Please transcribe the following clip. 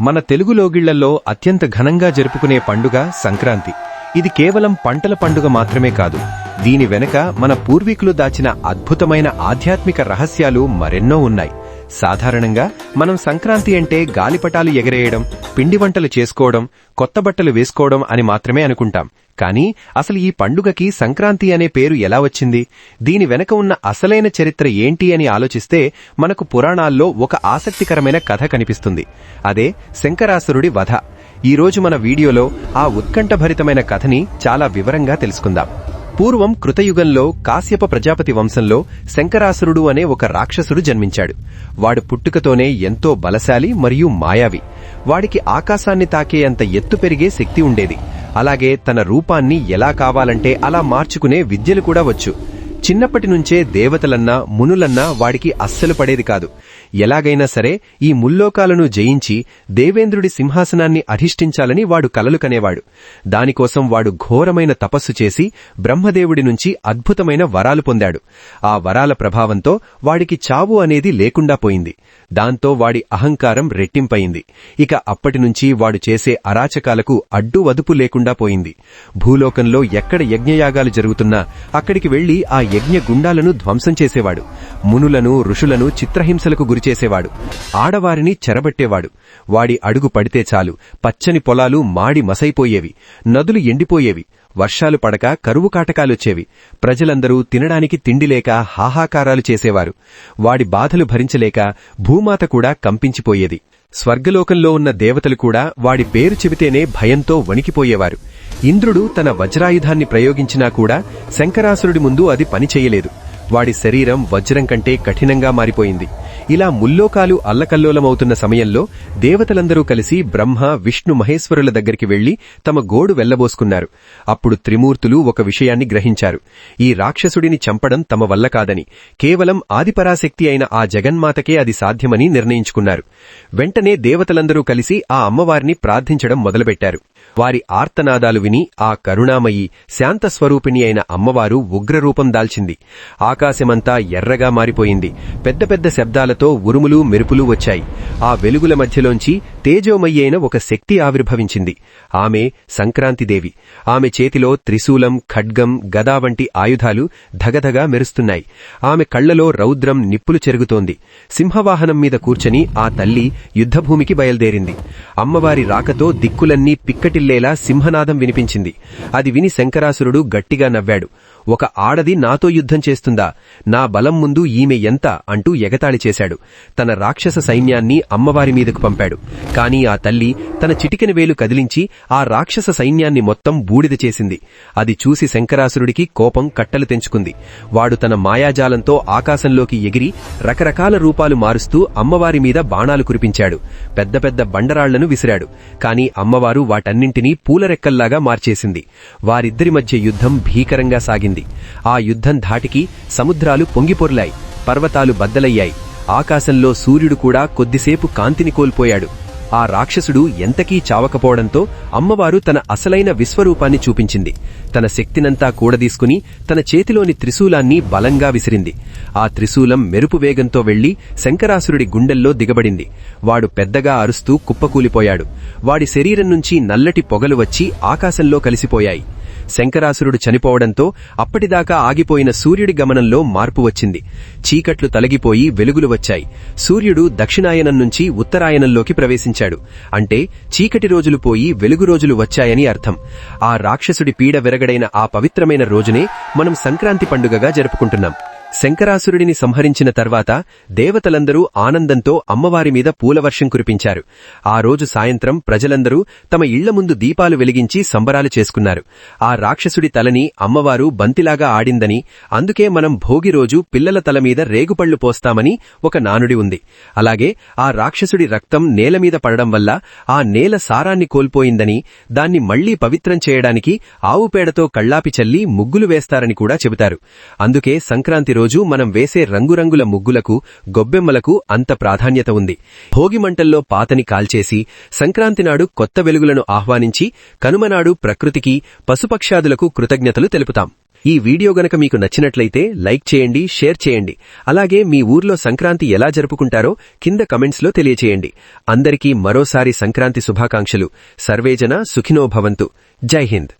మన తెలుగు లోగిళ్ళలో అత్యంత ఘనంగా జరుపుకునే పండుగ సంక్రాంతి. ఇది కేవలం పంటల పండుగ మాత్రమే కాదు. దీని వెనుక మన పూర్వీకులు దాచిన అద్భుతమైన ఆధ్యాత్మిక రహస్యాలు మరెన్నో ఉన్నాయి. సాధారణంగా మనం సంక్రాంతి అంటే గాలిపటాలు ఎగరేయడం పిండి వంటలు చేసుకోవడం కొత్త బట్టలు వేసుకోవడం అని మాత్రమే అనుకుంటాం. కానీ అసలు ఈ పండుగకి సంక్రాంతి అనే పేరు ఎలా వచ్చింది? దీని వెనక ఉన్న అసలైన చరిత్ర ఏంటి అని ఆలోచిస్తే మనకు పురాణాల్లో ఒక ఆసక్తికరమైన కథ కనిపిస్తుంది. అదే శంకరాసురుడి వధ. ఈ రోజు మన వీడియోలో ఆ ఉత్కంఠభరితమైన కథని చాలా వివరంగా తెలుసుకుందాం. పూర్వం కృతయుగంలో కాశ్యప ప్రజాపతి వంశంలో శంకరాసురుడు అనే ఒక రాక్షసుడు జన్మించాడు. వాడు పుట్టుకతోనే ఎంతో బలశాలి మరియు మాయావి. వాడికి ఆకాశాన్ని తాకే అంత ఎత్తు పెరిగే శక్తి ఉండేది. అలాగే తన రూపాన్ని ఎలా కావాలంటే అలా మార్చుకునే విద్యలు కూడా వచ్చు. చిన్నప్పటి నుంచే దేవతలన్నా మునులన్నా వాడికి అస్సలు పడేది కాదు. ఎలాగైనా సరే ఈ ముల్లోకాలను జయించి దేవేంద్రుడి సింహాసనాన్ని అధిష్ఠించాలని వాడు కలలు కనేవాడు. దానికోసం వాడు ఘోరమైన తపస్సు చేసి బ్రహ్మదేవుడి నుంచి అద్భుతమైన వరాలు పొందాడు. ఆ వరాల ప్రభావంతో వాడికి చావు అనేది లేకుండా పోయింది. దాంతో వాడి అహంకారం రెట్టింపయింది. ఇక అప్పటినుంచి వాడు చేసే అరాచకాలకు అడ్డు వదుపు లేకుండా పోయింది. భూలోకంలో ఎక్కడ యజ్ఞయాగాలు జరుగుతున్నా అక్కడికి వెళ్ళి ఆ యజ్ఞగుండాలను ధ్వంసం చేసేవాడు. మునులను ఋషులను చిత్రహింసలకు గురిచేసేవాడు ఆడవారిని చెరబట్టేవాడు. వాడి అడుగు పడితే చాలు. పచ్చని పొలాలు మాడి మసైపోయేవి. నదులు ఎండిపోయేవి. వర్షాలు పడక కరువు కాటకాలొచ్చేవి ప్రజలందరూ తినడానికి తిండిలేక హాహాకారాలు చేసేవారు. వాడి బాధలు భరించలేక భూమాత కూడా కంపించిపోయేది. స్వర్గలోకంలో ఉన్న దేవతలు కూడా వాడి పేరు చెబితేనే భయంతో వణికిపోయేవారు. ఇంద్రుడు తన వజ్రాయుధాన్ని ప్రయోగించినా కూడా శంకరాసురుడి ముందు అది పనిచేయలేదు వాడి శరీరం వజ్రం కంటే కఠినంగా మారిపోయింది. ఇలా ముల్లోకాలు అల్లకల్లోలమవుతున్న సమయంలో దేవతలందరూ కలిసి బ్రహ్మ విష్ణు మహేశ్వరుల దగ్గరికి వెళ్ళి తమ గోడు వెళ్ళబోసుకున్నారు. అప్పుడు త్రిమూర్తులు ఒక విషయాన్ని గ్రహించారు. ఈ రాక్షసుడిని చంపడం తమ వల్ల కాదని కేవలం ఆదిపరాశక్తి అయిన ఆ జగన్మాతకే అది సాధ్యమని నిర్ణయించుకున్నారు. వెంటనే దేవతలందరూ కలిసి ఆ అమ్మవారిని ప్రార్థించడం మొదలుపెట్టారు. వారి ఆర్తనాదాలు విని ఆ కరుణామయి శాంత స్వరూపిణి అయిన అమ్మవారు ఉగ్రరూపం దాల్చింది. ఆకాశమంతా ఎర్రగా మారిపోయింది. పెద్ద పెద్ద శబ్దాలతో ఉరుములు మెరుపులు వచ్చాయి. ఆ వెలుగుల మధ్యలోంచి తేజోమయ్యైన ఒక శక్తి ఆవిర్భవించింది. ఆమె సంక్రాంతిదేవి ఆమె చేతిలో త్రిశూలం ఖడ్గం గదా వంటి ఆయుధాలు ధగధగా మెరుస్తున్నాయి. ఆమె కళ్ళలో రౌద్రం నిప్పులు చెరుగుతోంది. సింహవాహనం మీద కూర్చొని ఆ తల్లి యుద్ధభూమికి బయలుదేరింది. అమ్మవారి రాకతో దిక్కులన్నీ పిక్కటిల్లేలా సింహనాదం వినిపించింది. అది విని శంకరాసురుడు గట్టిగా నవ్వాడు. ఒక ఆడది నాతో యుద్ధం చేస్తుందా? నా బలం ముందు ఈమె ఎంత? అంటూ ఎగతాళి చేశాడు. తన రాక్షస సైన్యాన్ని అమ్మవారి మీదకు పంపాడు. కాని ఆ తల్లి తన చిటికెన వేలు కదిలించి ఆ రాక్షస సైన్యాన్ని మొత్తం బూడిద చేసింది. అది చూసి శంకరాసురుడికి కోపం కట్టలు తెంచుకుంది. వాడు తన మాయాజాలంతో ఆకాశంలోకి ఎగిరి రకరకాల రూపాలు మారుస్తూ అమ్మవారి మీద బాణాలు కురిపించాడు. పెద్ద పెద్ద బండరాళ్ళను విసిరాడు. కాని అమ్మవారు వాటన్నింటినీ పూలరెక్కల్లాగా మార్చేసింది. వారిద్దరి మధ్య యుద్ధం భీకరంగా సాగింది. ఆ యుద్ధం ధాటికి సముద్రాలు పొంగిపొర్లాయి పర్వతాలు బద్దలయ్యాయి. ఆకాశంలో సూర్యుడు కూడా కొద్దిసేపు కాంతిని కోల్పోయాడు. ఆ రాక్షసుడు ఎంతకీ చావకపోవడంతో అమ్మవారు తన అసలైన విశ్వరూపాన్ని చూపించింది. తన శక్తినంతా కూడదీసుకుని తన చేతిలోని త్రిశూలాన్ని బలంగా విసిరింది. ఆ త్రిశూలం మెరుపు వేగంతో వెళ్ళి శంకరాసురుడి గుండెల్లో దిగబడింది. వాడు పెద్దగా అరుస్తూ కుప్పకూలిపోయాడు. వాడి శరీరం నుంచి నల్లటి పొగలు వచ్చి ఆకాశంలో కలిసిపోయాయి. శంకరాసురుడు చనిపోవడంతో అప్పటిదాకా ఆగిపోయిన సూర్యుడి గమనంలో మార్పు వచ్చింది. చీకట్లు తలగిపోయి వెలుగులు వచ్చాయి. సూర్యుడు దక్షిణాయనం నుంచి ఉత్తరాయనంలోకి ప్రవేశించాడు. అంటే చీకటి రోజులు పోయి వెలుగు రోజులు వచ్చాయని అర్థం. ఆ రాక్షసుడి పీడ విరగడైన ఆ పవిత్రమైన రోజునే మనం సంక్రాంతి పండుగగా జరుపుకుంటున్నాం. శంకరాసురుడిని సంహరించిన తర్వాత దేవతలందరూ ఆనందంతో అమ్మవారి మీద పూలవర్షం కురిపించారు. ఆ రోజు సాయంత్రం ప్రజలందరూ తమ ఇళ్ళ ముందు దీపాలు వెలిగించి సంబరాలు చేసుకున్నారు. ఆ రాక్షసుడి తలని అమ్మవారు బంతిలాగా ఆడిందని అందుకే మనం భోగి రోజు పిల్లల తల మీద రేగుపళ్ళు పోస్తామని ఒక నానుడి ఉంది. అలాగే ఆ రాక్షసుడి రక్తం నేల మీద పడడం వల్ల ఆ నేల సారాన్ని కోల్పోయిందని దాన్ని మళ్ళీ పవిత్రం చేయడానికి ఆవు పేడతో కళ్ళాపి చల్లి ముగ్గులు వేస్తారని కూడా చెబుతారు. అందుకే సంక్రాంతి రోజు మనం వేసే రంగురంగుల ముగ్గులకు గొబ్బెమ్మలకు అంత ప్రాధాన్యత ఉంది. భోగిమంటల్లో పాతని కాల్చేసి సంక్రాంతి నాడు కొత్త వెలుగులను ఆహ్వానించి కనుమనాడు ప్రకృతికి పశుపక్షాదులకు కృతజ్ఞతలు తెలుపుతాం. ఈ వీడియో గనక మీకు నచ్చినట్లయితే లైక్ చేయండి షేర్ చేయండి. అలాగే మీ ఊర్లో సంక్రాంతి ఎలా జరుపుకుంటారో కింద కమెంట్స్లో తెలియచేయండి. అందరికీ మరోసారి సంక్రాంతి శుభాకాంక్షలు. సర్వేజన సుఖినో భవంతు. జై హింద్.